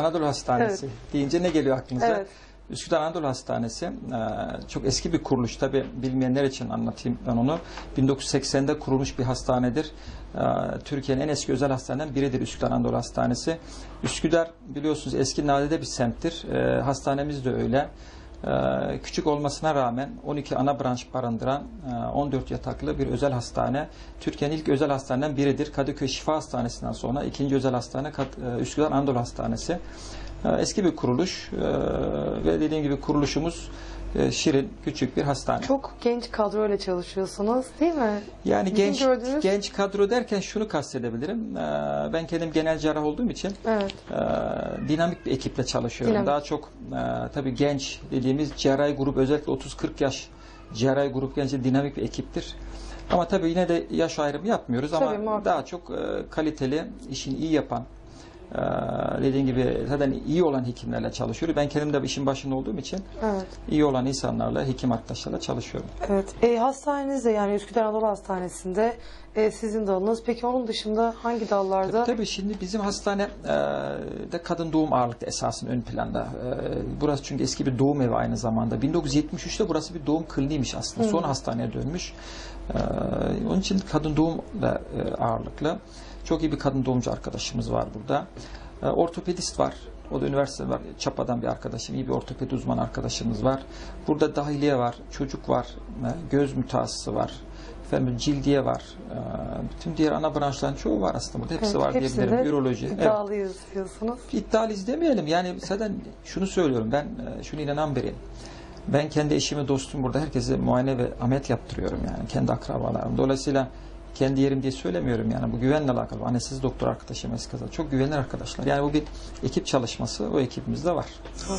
Anadolu Hastanesi deyince ne geliyor aklınıza? Evet. Üsküdar Anadolu Hastanesi e, çok eski bir kuruluş. Tabi bilmeyenler için anlatayım ben onu. 1980'de kurulmuş bir hastanedir. E, Türkiye'nin en eski özel hastaneden biridir Üsküdar Anadolu Hastanesi. Üsküdar biliyorsunuz eski nadide bir semttir. E, Hastanemiz de öyle. E, Küçük olmasına rağmen 12 ana branş barındıran e, 14 yataklı bir özel hastane. Türkiye'nin ilk özel hastaneden biridir. Kadıköy Şifa Hastanesi'nden sonra ikinci özel hastane e, Üsküdar Anadolu Hastanesi. E, Eski bir kuruluş e, ve dediğim gibi kuruluşumuz e, şirin, küçük bir hastane. Çok genç kadroyla çalışıyorsunuz değil mi? yani bizim genç gördüğümüz- genç kadro derken şunu kastedebilirim. E, Ben kendim genel cerrah olduğum için Evet. e, dinamik bir ekiple çalışıyorum. Dinamik. Daha çok tabii genç dediğimiz cerrahi grup özellikle 30-40 yaş cerrahi grup genç dinamik bir ekiptir. Ama tabii yine de yaş ayrımı yapmıyoruz Tabii, ama muhakkak. daha çok kaliteli, işini iyi yapan, e, dediğim gibi zaten iyi olan hekimlerle çalışıyoruz. Ben kendim de işin başında olduğum için Evet. iyi olan insanlarla, hekim arkadaşlarla çalışıyorum. Evet. E, hastanenizde yani Üsküdar Anadolu Hastanesi'nde e, sizin dalınız. Peki onun dışında hangi dallarda? Tabii şimdi bizim hastane e, de kadın doğum ağırlıkta esasın ön planda. E, burası çünkü eski bir doğum evi aynı zamanda. 1973'te burası bir doğum kliniğiymiş aslında. Sonra hastaneye dönmüş. E, onun için kadın doğum da e, ağırlıklı. Çok iyi bir kadın doğumcu arkadaşımız var burada. E, ortopedist var. O da üniversite var. Çapa'dan bir arkadaşım. iyi bir ortopedi uzman arkadaşımız var. Burada dahiliye var. Çocuk var. e, Göz mütehassısı var. Efendim cildiye var. E, bütün diğer ana branşların çoğu var aslında burada. Hepsi Evet, var diyebilirim. Üroloji. Evet. iddialıyız diyorsunuz. İddialıyız demeyelim. Yani zaten şunu söylüyorum. Ben e, şunu inanan biriyim. Ben kendi eşimi, dostum burada herkese muayene ve ameliyat yaptırıyorum yani. Kendi akrabalarım. Dolayısıyla kendi yerim diye söylemiyorum yani. Bu güvenle alakalı. Annesiz doktor arkadaşım eski kızlar. Çok güvenilir arkadaşlar. Yani bu bir ekip çalışması. O ekibimizde var. Çok.